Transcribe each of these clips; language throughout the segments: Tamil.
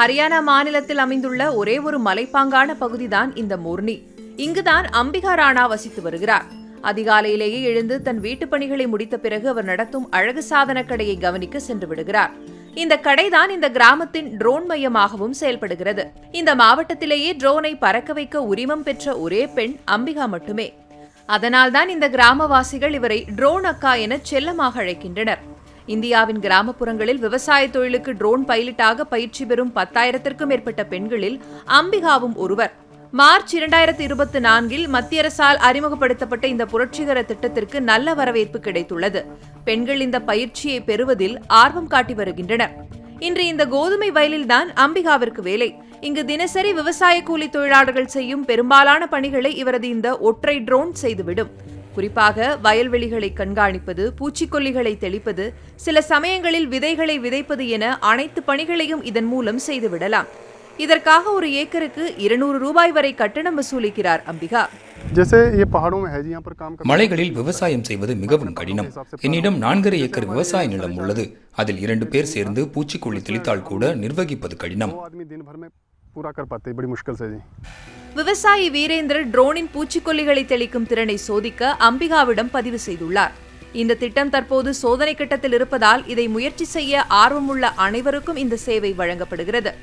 ஹரியானா மாநிலத்தில் அமைந்துள்ள ஒரே ஒரு மலைப்பாங்கான பகுதிதான் இந்த மோர்னி இங்குதான் அம்பிகா ராணா வசித்து வருகிறார். அதிகாலையிலேயே எழுந்து தன் வீட்டுப் பணிகளை முடித்த பிறகு அவர் நடத்தும் அழகு சாதன கடையை கவனிக்க சென்று விடுகிறார். இந்த கடைதான் இந்த கிராமத்தின் ட்ரோன் மையமாகவும் செயல்படுகிறது. இந்த மாவட்டத்திலேயே ட்ரோனை பறக்க வைக்க உரிமம் பெற்ற ஒரே பெண் அம்பிகா மட்டுமே. அதனால்தான் இந்த கிராமவாசிகள் இவரை ட்ரோன் அக்கா என செல்லமாக அழைக்கின்றனர். இந்தியாவின் கிராமப்புறங்களில் விவசாய தொழிலுக்கு ட்ரோன் பைலட்டாக பயிற்சி பெறும் பத்தாயிரத்திற்கும் மேற்பட்ட பெண்களில் அம்பிகாவும் ஒருவர். மார்ச் இரண்டாயிரத்தி இருபத்தி நான்கில் மத்திய அரசால் அறிமுகப்படுத்தப்பட்ட இந்த புரட்சிகர திட்டத்திற்கு நல்ல வரவேற்பு கிடைத்துள்ளது. பெண்கள் இந்த பயிற்சியை பெறுவதில் ஆர்வம் காட்டி வருகின்றனர். இன்று இந்த கோதுமை வயலில்தான் அம்பிகாவிற்கு வேலை. இங்கு தினசரி விவசாய கூலி தொழிலாளர்கள் செய்யும் பெரும்பாலான பணிகளை இவரது இந்த ஒற்றை ட்ரோன் செய்துவிடும். குறிப்பாக வயல்வெளிகளை கண்காணிப்பது பூச்சிக்கொல்லிகளை தெளிப்பது சில சமயங்களில் விதைகளை விதைப்பது என அனைத்து பணிகளையும் இதன் மூலம் செய்துவிடலாம். இதற்காக ஒரு ஏக்கருக்கு இருநூறு ரூபாய் வரை கட்டணம் வசூலிக்கிறார் அம்பிகா. மலைகளில் விவசாயம் செய்வது மிகவும் கடினம். என்னிடம் நான்கரை ஏக்கர் விவசாய நிலம் உள்ளது. அதில் இரண்டு பேர் சேர்ந்து பூச்சிக்கொல்லி தெளித்தால் கூட நிர்வகிப்பது கடினம். दो आदमी दिन भर में पूरा कर पाते हैं बड़ी मुश्किल से जी விவசாயி வீரேந்தர் ட்ரோனின் பூச்சிக்கொல்லிகளை தெளிக்கும் திறனை சோதிக்க அம்பிகாவிடம் பதிவு செய்துள்ளார் இந்த திட்டம் தற்போது சோதனை கட்டத்தில் இருப்பதால் இதை முயற்சி செய்ய ஆர்வமுள்ள அனைவருக்கும் இந்த சேவை வழங்கப்படுகிறது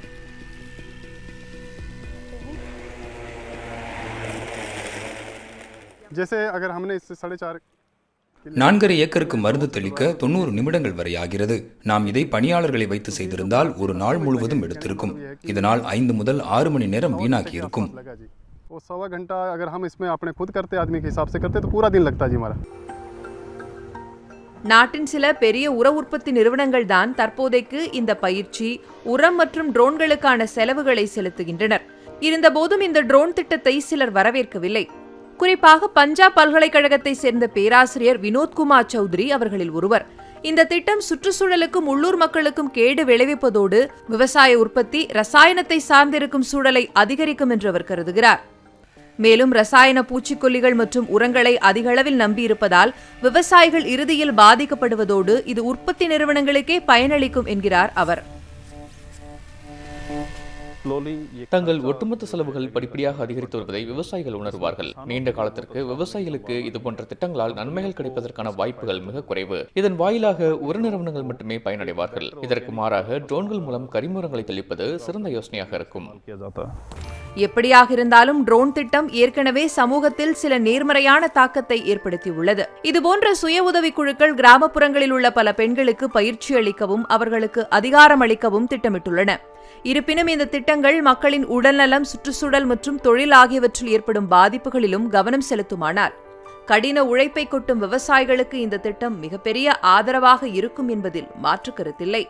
जैसे अगर हमने इससे साढ़े चार நான்கரை ஏக்கருக்கு மருந்து தெளிக்க தொண்ணூறு நிமிடங்கள் வரை ஆகிறது. நாம் இதை பணியாளர்களை வைத்து செய்திருந்தால் ஒரு நாள் முழுவதும் எடுத்திருக்கும். இதனால் ஐந்து முதல் ஆறு மணி நேரம் வீணாகி இருக்கும். நாட்டின் சில பெரிய உர உற்பத்தி நிறுவனங்கள் தான் தற்போதைக்கு இந்த பயிற்சி உரம் மற்றும் ட்ரோன்களுக்கான செலவுகளை செலுத்துகின்றனர். இருந்தபோதும் இந்த ட்ரோன் திட்டத்தை சிலர் வரவேற்கவில்லை. குறிப்பாக பஞ்சாப் பல்கலைக்கழகத்தை சேர்ந்த பேராசிரியர் வினோத்குமார் சௌத்ரி அவர்களில் ஒருவர். இந்த திட்டம் சுற்றுச்சூழலுக்கும் உள்ளூர் மக்களுக்கும் கேடு விளைவிப்பதோடு விவசாய உற்பத்தி ரசாயனத்தை சார்ந்திருக்கும் சூழலை அதிகரிக்கும் என்று அவர் கருதுகிறார். மேலும் ரசாயன பூச்சிக்கொல்லிகள் மற்றும் உரங்களை அதிகளவில் நம்பியிருப்பதால் விவசாயிகள் இறுதியில் பாதிக்கப்படுவதோடு இது உற்பத்தி நிறுவனங்களுக்கே பயனளிக்கும் என்கிறார் அவர். தங்கள் ஒட்டுமொத்த செலவுகள் படிப்படியாக அதிகரித்து வருவதை விவசாயிகள் உணர்வார்கள். நீண்ட காலத்திற்கு விவசாயிகளுக்கு இது போன்ற திட்டங்களால் நன்மைகள் கிடைப்பதற்கான வாய்ப்புகள் மிக குறைவு. இதன் வாயிலாக ஒரு நிறுவனங்கள் மட்டுமே பயனடைவார்கள். இதற்கு மாறாக ட்ரோன்கள் மூலம் கரிமூலங்களை தெளிப்பது சிறந்த யோசனையாக இருக்கும். எப்படியாக இருந்தாலும் ட்ரோன் திட்டம் ஏற்கனவே சமூகத்தில் சில நேர்மறையான தாக்கத்தை ஏற்படுத்தியுள்ளது. இதுபோன்ற சுய உதவிக் குழுக்கள் கிராமப்புறங்களில் உள்ள பல பெண்களுக்கு பயிற்சி அளிக்கவும் அவர்களுக்கு அதிகாரம் அளிக்கவும் திட்டமிட்டுள்ளன. இருப்பினும் இந்த திட்டங்கள் மக்களின் உடல்நலம் சுற்றுச்சூழல் மற்றும் தொழில் ஆகியவற்றில் ஏற்படும் பாதிப்புகளிலும் கவனம் செலுத்துமானால் கடின உழைப்பை கொட்டும் விவசாயிகளுக்கு இந்த திட்டம் மிகப்பெரிய ஆதரவாக இருக்கும் என்பதில் மாற்று கருத்தில்லை.